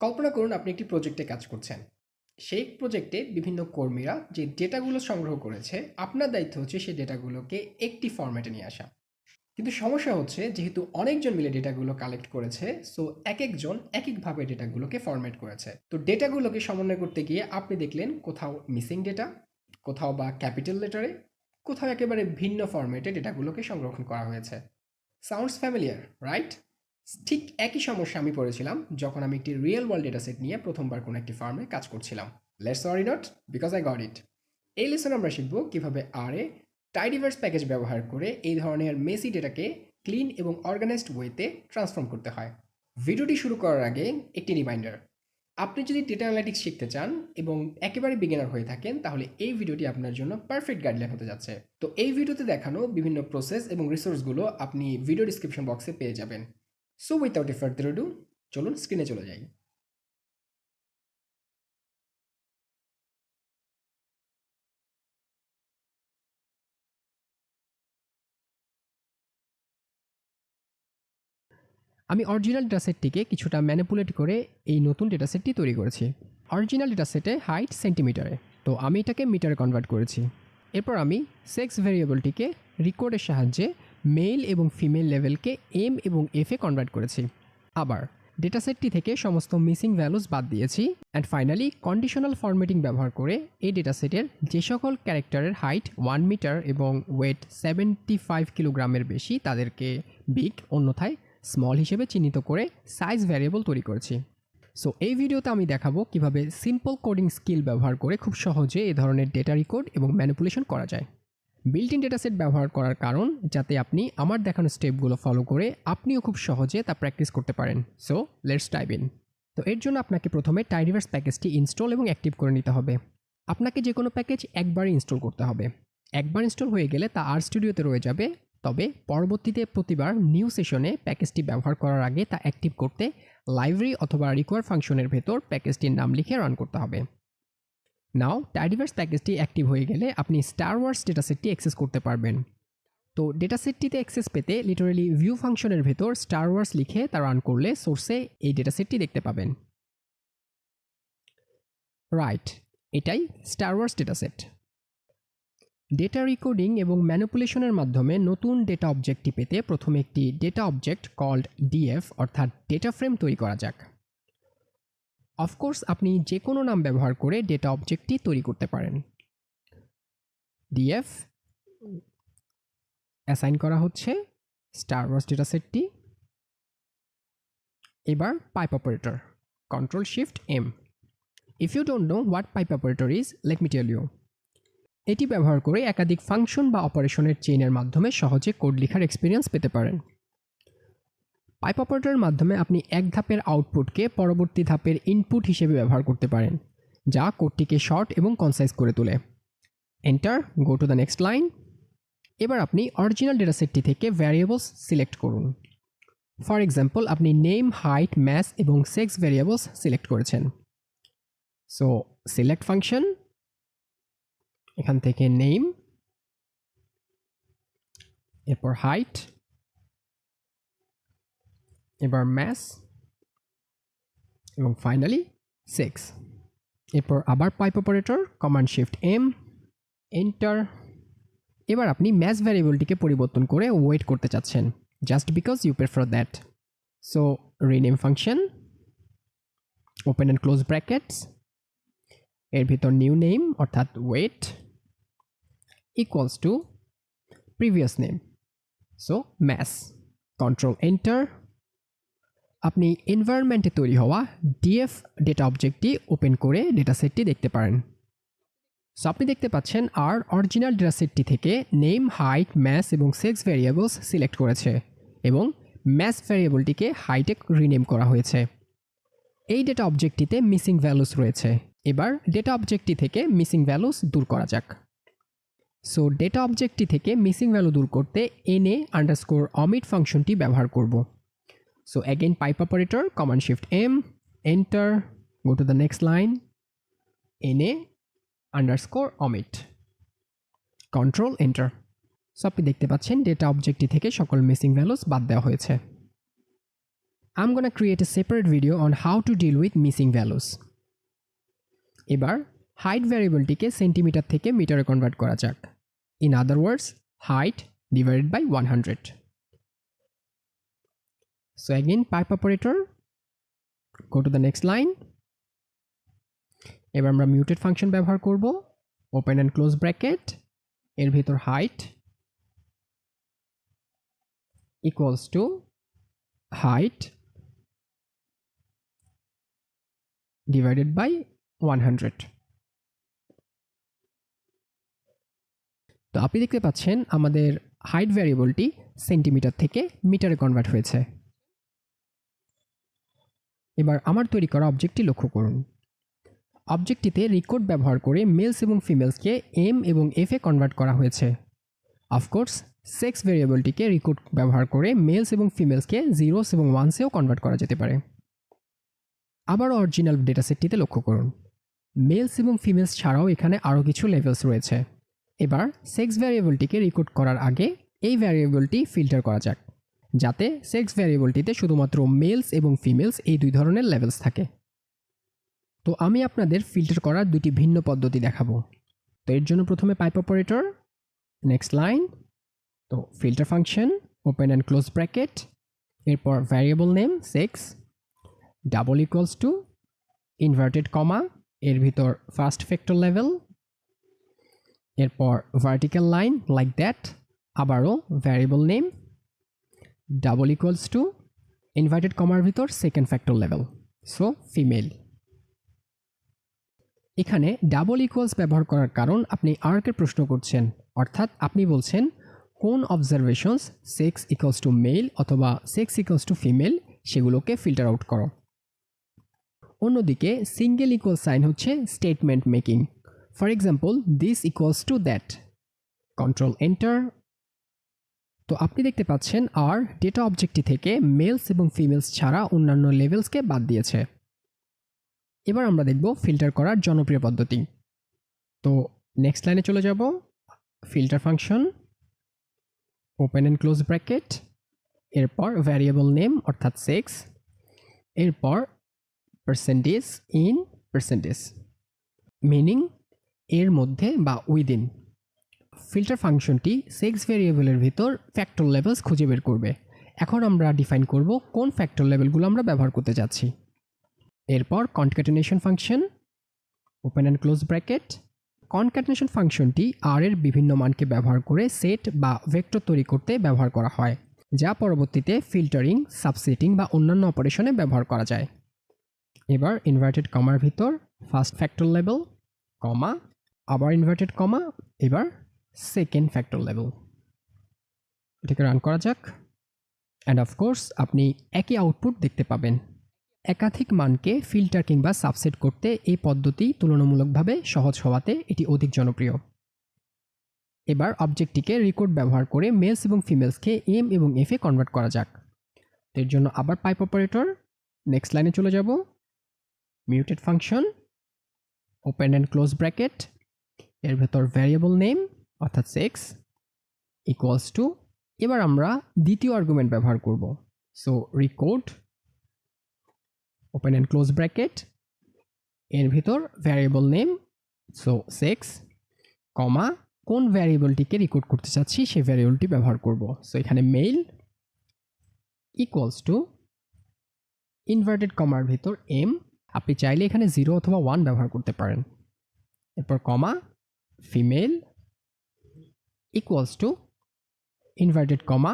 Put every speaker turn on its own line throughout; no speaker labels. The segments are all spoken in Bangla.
কল্পনা করুন আপনি একটি প্রজেক্টে কাজ করছেন। সেই প্রজেক্টে বিভিন্ন কর্মীরা যে ডেটাগুলো সংগ্রহ করেছে, আপনার দায়িত্ব হচ্ছে সেই ডেটাগুলোকে একটি ফরম্যাটে নিয়ে আসা। কিন্তু সমস্যা হচ্ছে, যেহেতু অনেকজন মিলে ডেটাগুলো কালেক্ট করেছে সো এক একজন এক একভাবে ডেটাগুলোকে ফরম্যাট করেছে। তো ডেটাগুলোকে সমন্বয় করতে গিয়ে আপনি দেখলেন কোথাও মিসিং ডেটা কোথাও বা ক্যাপিটাল লেটারে কোথাও একেবারে ভিন্ন ফরম্যাটে ডেটাগুলোকে সংরক্ষণ করা হয়েছে। সাউন্ডস ফ্যামিলিয়ার রাইট ঠিক একই সমস্যা আমি পড়েছিলাম যখন আমি একটি রিয়েল ওয়ার্ল্ড ডেটা সেট নিয়ে প্রথমবার কোনো একটি ফার্মে কাজ করছিলাম। Let's sorry not because I got it এই লেসন আমরা শিখব কীভাবে আর এ টাইডিভার্স প্যাকেজ ব্যবহার করে এই ধরনের মেসি ডেটাকে ক্লিন এবং অর্গানাইজড ওয়েতে ট্রান্সফর্ম করতে হয়। ভিডিওটি শুরু করার আগে একটি রিমাইন্ডার আপনি যদি ডেটা অ্যানালিটিক্স শিখতে চান এবং একেবারে বিগিনার হয়ে থাকেন, তাহলে এই ভিডিওটি আপনার জন্য পারফেক্ট গাইডলাইন হতে যাচ্ছে। তো এই ভিডিওতে দেখানো বিভিন্ন প্রসেস এবং রিসোর্সগুলো আপনি ভিডিও ডিসক্রিপশন বক্সে পেয়ে যাবেন। So without a further do চলুন স্ক্রিনে চলে যাই।
আমি অরিজিনাল ডেটাসেটটিকে কিছুটা ম্যানিপুলেট করে এই নতুন ডেটাসেটটি তৈরি করেছি। অরিজিনাল ডেটাসেটে হাইট সেন্টিমিটারে তো আমি এটাকে মিটারে কনভার্ট করেছি। এরপর আমি সেক্স ভেরিয়েবলটিকে রিকোডের সাহায্যে মেল এবং ফিমেল লেভেলকে এম এবং এফে কনভার্ট করেছি। আবার ডেটাসেটটি থেকে সমস্ত মিসিং ভ্যালুস বাদ দিয়েছি। অ্যান্ড ফাইনালি কন্ডিশনাল ফরম্যাটিং ব্যবহার করে এই ডেটাসেটের যে সকল ক্যারেক্টারের হাইট ওয়ান মিটার এবং ওয়েট সেভেন্টি ফাইভ কিলোগ্রামের বেশি তাদেরকে বিগ অন্যথায় স্মল হিসেবে চিহ্নিত করে সাইজ ভ্যারিয়েবল তৈরি করেছি। সো এই ভিডিওতে আমি দেখাবো কীভাবে সিম্পল কোডিং স্কিল ব্যবহার করে খুব সহজে এ ধরনের ডেটা রিকোড এবং ম্যানিপুলেশন করা যায়। বিল্ট ইন ডেটা সেট ব্যবহার করার কারণ যাতে আপনি আমার দেখানো স্টেপগুলো ফলো করে আপনিও খুব সহজে তা প্র্যাকটিস করতে পারেন। সো লেটস টাইপ ইন তো এর জন্য আপনাকে প্রথমে টাইডিভার্স প্যাকেজটি ইনস্টল এবং অ্যাক্টিভ করে নিতে হবে। আপনাকে যে কোনো প্যাকেজ একবার ইনস্টল করতে হবে। একবার ইনস্টল হয়ে গেলে তা আর স্টুডিওতে রয়ে যাবে। তবে পরবর্তীতে প্রতিবার নিউ সেশনে প্যাকেজটি ব্যবহার করার আগে তা অ্যাক্টিভ করতে লাইব্রেরি অথবা রিকোয়ার ফাংশনের ভেতর প্যাকেজটির নাম লিখে রান করতে হবে। নাও টাইডিভার্স প্যাকেজটি অ্যাক্টিভ হয়ে গেলে আপনি স্টার ওয়ার্স ডেটাসেটটি অ্যাক্সেস করতে পারবেন। তো ডেটা সেটটিতে অ্যাক্সেস পেতে লিটারেলি ভিউ ফাংশনের ভেতর স্টার ওয়ার্স লিখে তা রান করলে সোর্সে এই ডেটা সেটটি দেখতে পাবেন। রাইট এটাই Star Wars dataset data recoding এবং ম্যানুপুলেশনের মাধ্যমে নতুন ডেটা অবজেক্টটি পেতে প্রথমে একটি ডেটা অবজেক্ট কল্ড ডিএফ অর্থাৎ ডেটা ফ্রেম তৈরি করা যাক। অফকোর্স আপনি যে কোনো নাম ব্যবহার করে ডেটা অবজেক্টটি তৈরি করতে পারেন। ডিএফ অ্যাসাইন করা হচ্ছে স্টার ওয়ার্স ডেটা সেটটি এবার pipe operator control shift M if you don't know what pipe operator is let me tell you এটি ব্যবহার করে একাধিক ফাংশন বা অপারেশনের চেইনের মাধ্যমে সহজে কোড লেখার এক্সপিরিয়েন্স পেতে পারেন। পাইপ অপারেটরের মাধ্যমে আপনি এক ধাপের আউটপুটকে পরবর্তী ধাপের ইনপুট হিসেবে ব্যবহার করতে পারেন, যা কোডটিকে শর্ট এবং কনসাইজ করে তোলে। Enter go to the next line এবার আপনি অরিজিনাল ডেটাসেটটি থেকে ভ্যারিয়েবলস সিলেক্ট করুন। ফর এক্সাম্পল আপনি নেম হাইট ম্যাস এবং সেক্স ভ্যারিয়েবলস সিলেক্ট করেছেন। সো সিলেক্ট ফাংশন এখান থেকে নেম এরপর হাইট এবার ম্যাস এবং ফাইনালি সেক্স এরপর আবার pipe operator command shift M enter এবার আপনি ম্যাস ভ্যারিয়েবলটিকে পরিবর্তন করে ওয়েট করতে চাচ্ছেন just because you prefer that so rename function open and close brackets এর ভিতর নিউ নেম অর্থাৎ weight equals to previous name so mass control enter আপনি এনভায়রনমেন্টে তৈরি হওয়া ডিএফ ডেটা অবজেক্টটি ওপেন করে ডেটা সেটটি দেখতে পারেন। সো আপনি দেখতে পাচ্ছেন আর অরিজিনাল ডেটা সেটটি থেকে নেম হাইট ম্যাস এবং সেক্স ভ্যারিয়েবলস সিলেক্ট করেছে এবং ম্যাস ভ্যারিয়েবলটিকে হাইটে রিনেম করা হয়েছে। এই ডেটা অবজেক্টটিতে মিসিং ভ্যালুস রয়েছে। এবার ডেটা অবজেক্টটি থেকে মিসিং ভ্যালুস দূর করা যাক। সো ডেটা অবজেক্টটি থেকে মিসিং ভ্যালু দূর করতে এনএ আন্ডারস্কোর অমিট ফাংশনটি ব্যবহার করব। So again pipe operator command shift M enter go to the next line NA underscore omit control enter so আপনি দেখতে পাচ্ছেন ডেটা অবজেক্টটি থেকে সকল মিসিং ভ্যালুস বাদ দেওয়া হয়েছে। I'm gonna create a separate video on how to deal with missing values. এবার হাইট ভ্যারিয়েবলটিকে সেন্টিমিটার থেকে মিটারে কনভার্ট করা যাক। In other words height divided by one hundred so again pipe operator go to the next line এবার আমরা মিউটেড ফাংশন ব্যবহার করব ওপেন অ্যান্ড ক্লোজ ব্র্যাকেট এর ভিতর height equals to height divided by one hundred তো আপনি দেখতে পাচ্ছেন আমাদের হাইট ভ্যারিয়েবলটি সেন্টিমিটার থেকে মিটারে কনভার্ট হয়েছে। এবার আমার তৈরি করা অবজেক্টটি লক্ষ্য করুন। অবজেক্টটিতে রেকর্ড ব্যবহার করে মেলস এবং ফিমেলসকে এম এবং এফে কনভার্ট করা হয়েছে। অফকোর্স সেক্স ভেরিয়েবলটিকে রেকর্ড ব্যবহার করে মেলস এবং ফিমেলসকে জিরোস এবং ওয়ানসেও কনভার্ট করা যেতে পারে। আবার অরিজিনাল ডেটা ডেটাসেটটিতে লক্ষ্য করুন। মেলস এবং ফিমেলস ছাড়াও এখানে আরও কিছু লেভেলস রয়েছে। এবার সেক্স ভ্যারিয়েবলটিকে রেকর্ড করার আগে এই ভ্যারিয়েবলটি ফিল্টার করা যাক। যাতে সেক্স ভ্যারিয়েবলটিতে শুধুমাত্র মেলস এবং ফিমেলস এই দুই ধরনের লেভেলস থাকে। তো আমি আপনাদের ফিল্টার করার দুটি ভিন্ন পদ্ধতি দেখাবো। তো এর জন্য প্রথমে পাইপ অপারেটর নেক্সট লাইন তো filter function open and close bracket এরপর variable name sex double equals to inverted comma এর ভিতর ফার্স্ট ফ্যাক্টর লেভেল এরপর ভার্টিক্যাল লাইন লাইক দ্যাট আবারও variable name double equals to inverted কমার ভিতর second factor level so female এখানে ডাবল ইকুয়ালস ব্যবহার করার কারণ আপনি আর্কের প্রশ্ন করছেন। অর্থাৎ আপনি বলছেন, কোন observations sex equals to male অথবা সেক্স ইকুয়ালস টু ফিমেল সেগুলোকে ফিল্টার আউট করো। অন্যদিকে সিঙ্গেল ইকুয়াল সাইন হচ্ছে statement making for example this equals to that control enter তো আপনি দেখতে পাচ্ছেন, আর ডেটা অবজেক্টটি থেকে মেলস এবং ফিমেলস ছাড়া অন্যান্য লেভেলসকে বাদ দিয়েছে। এবার আমরা দেখব ফিল্টার করার জনপ্রিয় পদ্ধতি। তো নেক্সট লাইনে চলে যাব filter function open and close bracket এরপর ভ্যারিয়েবল নেম অর্থাৎ সেক্স এরপর পার্সেন্টেজ ইন পার্সেন্টেজ মিনিং এর মধ্যে বা উইদিন ফিল্টার ফাংশনটি সেক্স ভেরিয়েবলের ভিতর ফ্যাক্টর লেভেলস খুঁজে বের করবে। এখন আমরা ডিফাইন করব কোন ফ্যাক্টর লেভেলগুলো আমরা ব্যবহার করতে যাচ্ছি। এরপর concatenation function open and close bracket concatenation ফাংশনটি আর এর বিভিন্ন মানকে ব্যবহার করে সেট বা ভেক্টর তৈরি করতে ব্যবহার করা হয়, যা পরবর্তীতে ফিল্টারিং সাবসেটিং বা অন্যান্য অপারেশনে ব্যবহার করা যায়। এবার ইনভার্টেড কমার ভিতর ফার্স্ট ফ্যাক্টর লেভেল কমা আবার ইনভার্টেড কমা এবার সেকেন্ড ফ্যাক্টর লেভেল এটাকে রান করা যাক। অ্যান্ড অফকোর্স আপনি একই আউটপুট দেখতে পাবেন। একাধিক মানকে ফিল্টার কিংবা সাবসেট করতে এই পদ্ধতি তুলনামূলকভাবে সহজ হওয়াতে এটি অধিক জনপ্রিয়। এবার অবজেক্টটিকে রেকর্ড ব্যবহার করে মেলস এবং ফিমেলসকে এম এবং এফে কনভার্ট করা যাক। এর জন্য আবার পাইপ অপারেটর নেক্সট লাইনে চলে যাব। Mutate function open and close bracket এর ভেতর ভ্যারিয়েবল নেম অর্থাৎ সেক্স ইকুয়ালস টু এবার আমরা দ্বিতীয় আর্গুমেন্ট ব্যবহার করব। So recode open and close bracket এর ভিতর variable name so sex comma কোন ভ্যারিয়েবলটিকে রেকর্ড করতে চাচ্ছি সেই ভ্যারিয়েবলটি ব্যবহার করব। সো এখানে মেইল ইকুয়ালস টু ইনভার্টেড কমার ভিতর এম আপনি চাইলে এখানে জিরো অথবা ওয়ান ব্যবহার করতে পারেন। এরপর comma female equals to inverted comma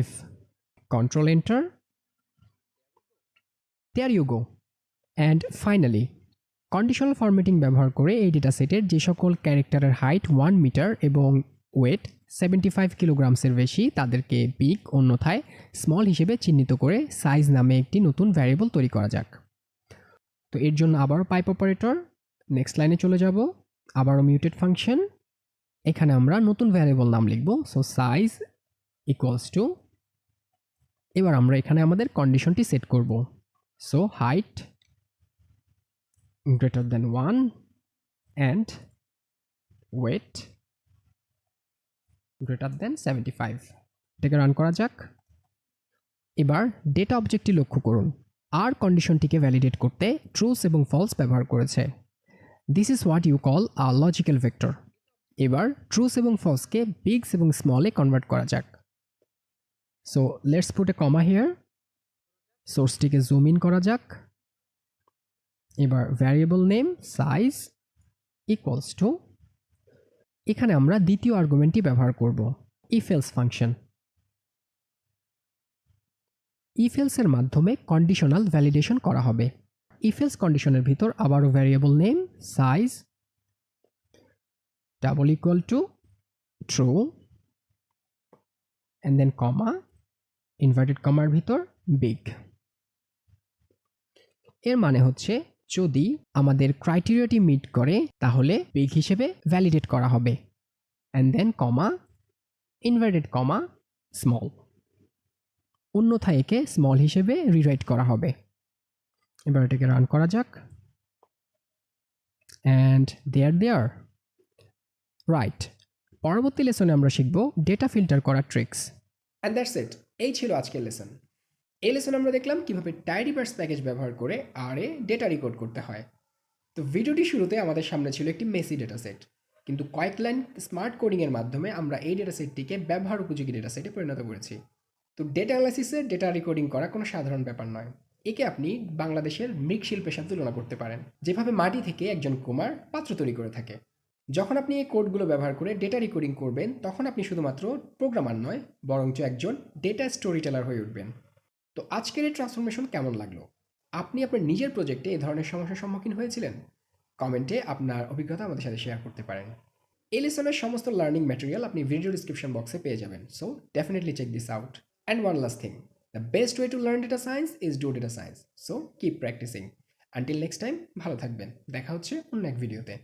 F control enter there you go and finally conditional formatting ব্যবহার করে এই ডেটা সেটের যে সকল ক্যারেক্টারের হাইট ওয়ান মিটার এবং ওয়েট সেভেন্টি ফাইভ কিলোগ্রামসের বেশি, তাদেরকে বিগ অন্যথায় স্মল হিসেবে চিহ্নিত করে সাইজ নামে একটি নতুন ভ্যারিয়েবল তৈরি করা যাক। তো এর জন্য আবারও পাইপ অপারেটর নেক্সট লাইনে চলে যাব। আবারও মিউটেড ফাংশন এখানে আমরা নতুন ভ্যারিয়েবল নাম লিখব। সো সাইজ ইকুয়ালস টু এবার আমরা এখানে আমাদের কন্ডিশনটি সেট করব। So height greater greater than 1 and weight greater than 75 এটাকে রান করা যাক। এবার ডেটা অবজেক্টটি লক্ষ্য করুন। আর কন্ডিশনটিকে ভ্যালিডেট করতে ট্রুস এবং ফলস ব্যবহার করেছে। This is what you call a logical vector এবার ট্রুস এবং ফলসকে বিগস এবং স্মলে কনভার্ট করা যাক। So let's put a comma here সোর্সটিকে zoom in করা যাক। এবার variable name size equals to এখানে আমরা দ্বিতীয় আর্গুমেন্টটি ব্যবহার করব ইফেলস ফাংশন ইফেলসের মাধ্যমে কন্ডিশনাল ভ্যালিডেশন করা হবে। ইফেলস কন্ডিশনের ভিতর আবারও variable name size double equal to true and then comma inverted কমার ভিতর বিগ এর মানে হচ্ছে যদি আমাদের ক্রাইটেরিয়াটি মিট করে, তাহলে বিগ হিসেবে ভ্যালিডেট করা হবে and then comma inverted comma small অন্যথায় একে স্মল হিসেবে রিরাইট করা হবে। এবার এটাকে রান করা যাক অ্যান্ড দেয়ার দেয়ার রাইট পরবর্তী লেসনে আমরা শিখব ডেটা ফিল্টার করার ট্রিক্স
অ্যান্ড দ্যাটস ইট এই ছিল আজকের লেসন এই লেসনে আমরা দেখলাম কীভাবে টাইডিভার্স প্যাকেজ ব্যবহার করে আর এ ডেটা রেকর্ড করতে হয়। তো ভিডিওটি শুরুতে আমাদের সামনে ছিল একটি মেসি ডেটা সেট কিন্তু কয়েক লাইন স্মার্ট কোডিংয়ের মাধ্যমে আমরা এই ডেটা সেটটিকে ব্যবহার উপযোগী ডেটা সেটে পরিণত করেছি। তো ডেটা অ্যানালাইসিসে ডেটা রেকর্ডিং করা কোনো সাধারণ ব্যাপার নয়। একে আপনি বাংলাদেশের মৃৎশিল্পের সাথে তুলনা করতে পারেন। যেভাবে মাটি থেকে একজন কুমার পাত্র তৈরি করে থাকে। যখন আপনি এই কোডগুলো ব্যবহার করে ডেটা রেকর্ডিং করবেন, তখন আপনি শুধুমাত্র প্রোগ্রামার নয়, বরঞ্চ একজন ডেটা স্টোরি টেলার হয়ে উঠবেন। তো আজকের এই ট্রান্সফরমেশন কেমন লাগল? আপনি আপনার নিজের প্রজেক্টে এই ধরনের সমস্যার সম্মুখীন হয়েছিলেন? কমেন্টে আপনার অভিজ্ঞতা আমাদের সাথে শেয়ার করতে পারেন। এই লেসনের সমস্ত লার্নিং ম্যাটেরিয়াল আপনি ভিডিও ডিসক্রিপশন বক্সে পেয়ে যাবেন। So definitely check this out and one last thing the best way to learn data science is do data science so keep practising until next time ভালো থাকবেন। দেখা হচ্ছে অন্য এক ভিডিওতে